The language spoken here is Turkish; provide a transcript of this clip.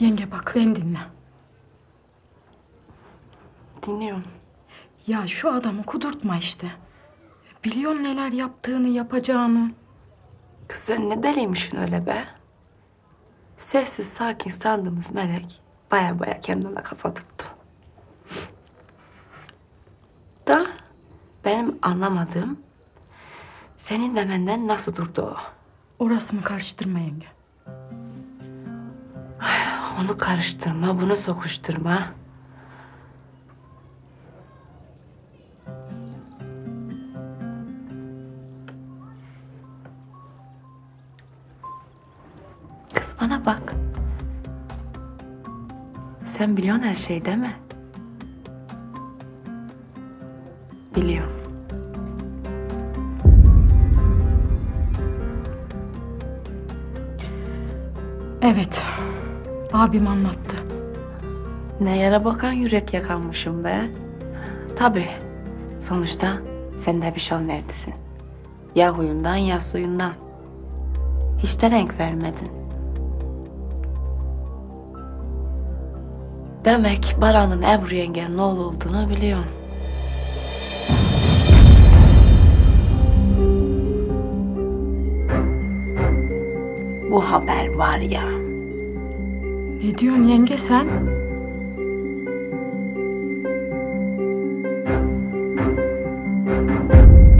Yenge bak beni dinle. Dinliyorum. Ya şu adamı kudurtma işte. Biliyorum neler yaptığını yapacağını. Kız sen ne deliymişsin öyle be? Sessiz sakin sandığımız melek baya baya kendine kafa tuttu. Da benim anlamadığım senin demenden nasıl durdu o? Orasını karıştırma yenge. Onu karıştırma, bunu sokuşturma. Kız bana bak. Sen biliyorsun her şeyi değil mi? Biliyorum. Evet. Abim anlattı. Ne yara bakan yürek yakanmışım be. Tabii. Sonuçta sen de bir şan verdisin. Ya huyundan ya suyundan. Hiç de renk vermedin. Demek Baran'ın Ebru yengenin oğlu olduğunu biliyorsun. Bu haber var ya. Ne diyorsun yenge sen?